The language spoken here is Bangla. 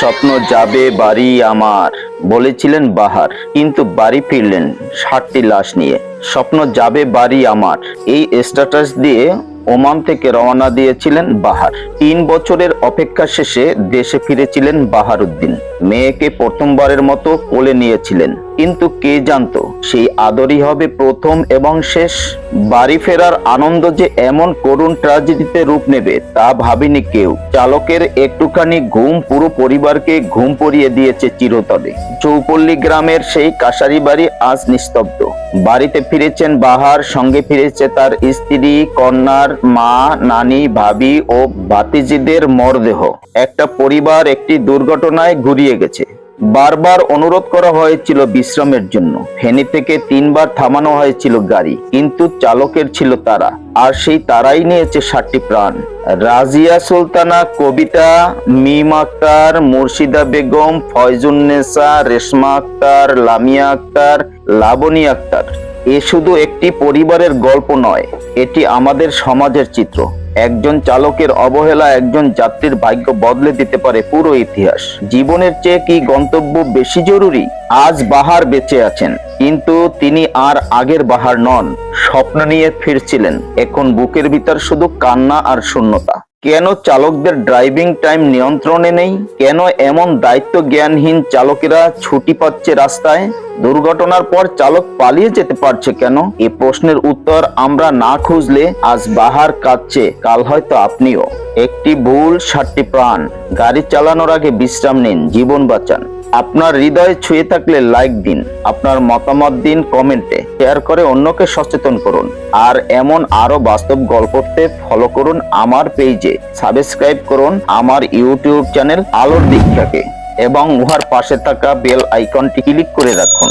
স্বপ্ন যাবে বাড়ি আমার, বলেছিলেন বাহার। কিন্তু বাড়ি ফিরলেন ষাটটি লাশ নিয়ে। স্বপ্ন যাবে বাড়ি আমার, এই স্ট্যাটাস দিয়ে ওমান থেকে রওনা দিয়েছিলেন বাহার। তিন বছরের অপেক্ষা শেষে দেশে ফিরেছিলেন বাহারুদ্দিন। মেয়েকে প্রথমবারের মতো কোলে নিয়েছিলেন। কিন্তু কে জানতো? সেই আদরই হবে প্রথম এবং শেষ। বাড়ি ফেরার আনন্দ যে এমন করুণ ট্রাজেডিতে রূপ নেবে, তা ভাবেনি কেউ। চালকের একটুখানি ঘুম পুরো পরিবারকে ঘুম পড়িয়ে দিয়েছে চিরতরে। চৌপল্লী গ্রামের সেই কাশারি বাড়ি আজ নিস্তব্ধ। বাড়িতে ফিরেছেন বাহার, সঙ্গে ফিরেছে তার স্ত্রী, কন্যার মা, নানি, ভাবি ও ভাতিজিদের মরদেহ। একটা পরিবার একটি দুর্ঘটনায় ঘুরিয়ে গেছে। বারবার অনুরোধ করা হয়েছিল বিশ্রামের জন্য। ফেনী থেকে তিনবার থামানো হয়েছিল গাড়ি, কিন্তু চালকের ছিল তারা, আর সেই তারাই নিয়েছে ষাটটি প্রাণ। রাজিয়া সুলতানা, কবিতা, মিম আক্তার, মুর্শিদা বেগম ফয়জুন্নেসা রেশমা আক্তার, লামিয়া আক্তার লাবণী আক্তার। এ শুধু একটি পরিবারের গল্প নয়, এটি আমাদের সমাজের চিত্র। একজন চালকের অবহেলা একজন যাত্রীর ভাগ্য বদলে দিতে পারে পুরো ইতিহাস। জীবনের চেয়ে কি গন্তব্য বেশি জরুরি? আজ বাহার বেঁচে আছেন, কিন্তু তিনি আর আগের বাহার নন। স্বপ্ন নিয়ে ফিরছিলেন, এখন বুকের ভিতর শুধু কান্না আর শূন্যতা। কেন চালকদের ড্রাইভিং টাইম নিয়ন্ত্রণে নেই? কেন এমন দায়িত্ব জ্ঞানহীন চালকেরা ছুটি পাচ্ছে রাস্তায়? দুর্ঘটনার পর চালক পালিয়ে যেতে পারছে কেন? এ প্রশ্নের উত্তর আমরা না খুঁজলে আজ বাহার কাঁদছে কাল হয়তো আপনিও। একটি ভুল ষাটটি প্রাণ। গাড়ি চালানোর আগে বিশ্রাম নিন, জীবন বাঁচান। আপনার হৃদয়ে ছুঁয়ে থাকলে লাইক দিন, আপনার মতামত দিন কমেন্টে শেয়ার করে অন্যকে সচেতন করুন, আর এমন আরও বাস্তব গল্প গল্পতে ফলো করুন আমার পেজে সাবস্ক্রাইব করুন আমার ইউটিউব চ্যানেল আলোর দীক্ষাকে, এবং উহার পাশে থাকা বেল আইকনটি ক্লিক করে রাখুন।